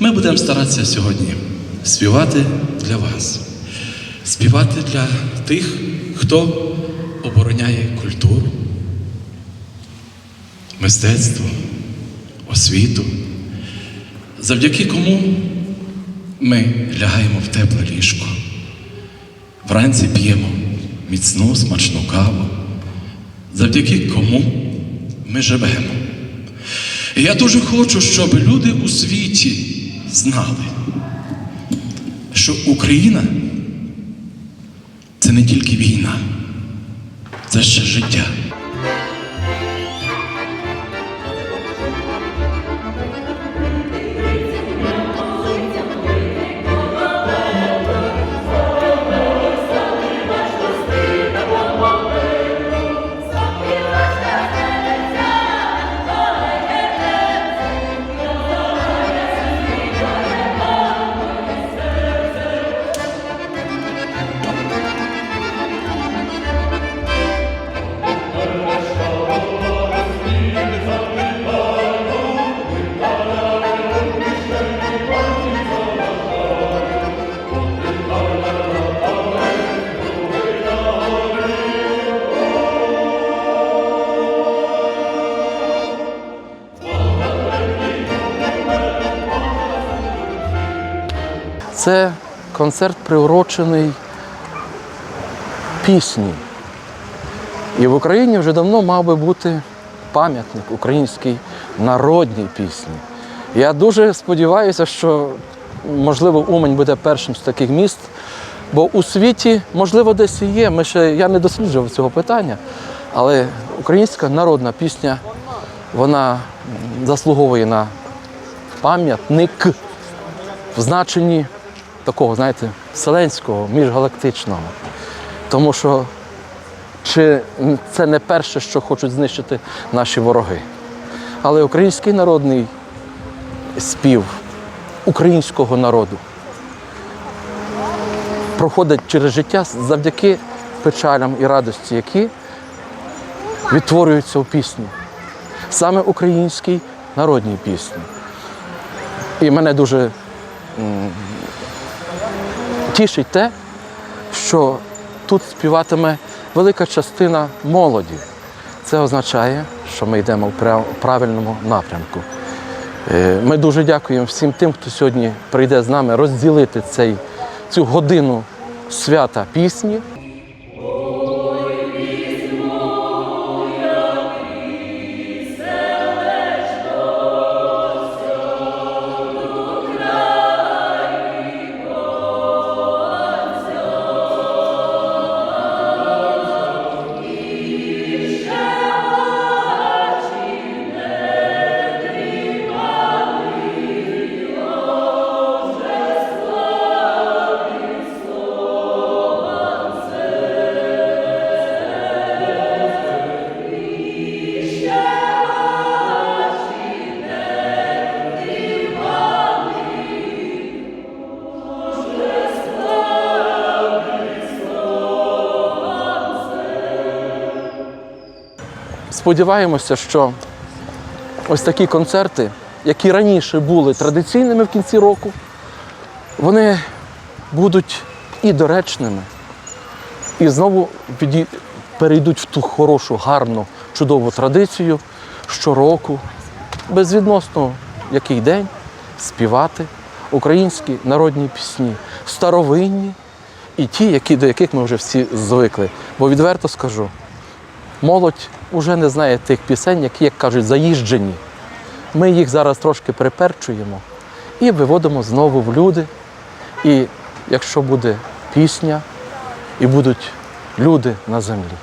Ми будемо старатися сьогодні співати для вас, співати для тих, хто обороняє культуру, мистецтво, освіту, завдяки кому ми лягаємо в тепле ліжко. Вранці п'ємо міцну смачну каву, завдяки кому ми живемо. І я дуже хочу, щоб люди у світі знали, що Україна це не тільки війна, це ще життя. Це концерт приурочений пісні. І в Україні вже давно мав би бути пам'ятник українській народній пісні. Я дуже сподіваюся, що, можливо, Умань буде першим з таких міст, бо у світі, можливо, десь і є. Ми ще, я не досліджував цього питання, але українська народна пісня, вона заслуговує на пам'ятник в значенні такого, знаєте, вселенського, міжгалактичного. Тому що чи це не перше, що хочуть знищити наші вороги. Але український народний спів українського народу проходить через життя завдяки печалям і радості, які відтворюються у пісні. Саме українській народній пісні. І мене дуже тішить те, що тут співатиме велика частина молоді. Це означає, що ми йдемо в правильному напрямку. Е, Ми дуже дякуємо всім тим, хто сьогодні прийде з нами розділити цей, цю годину свята пісні. Сподіваємося, що ось такі концерти, які раніше були традиційними в кінці року, вони будуть і доречними, і знову перейдуть в ту хорошу, гарну, чудову традицію щороку, безвідносно який день, співати українські народні пісні, старовинні і ті, які, до яких ми вже всі звикли. Бо відверто скажу, молодь вже не знає тих пісень, які, як кажуть, заїжджені. Ми їх зараз трошки приперчуємо і виводимо знову в люди. І якщо буде пісня, і будуть люди на землі.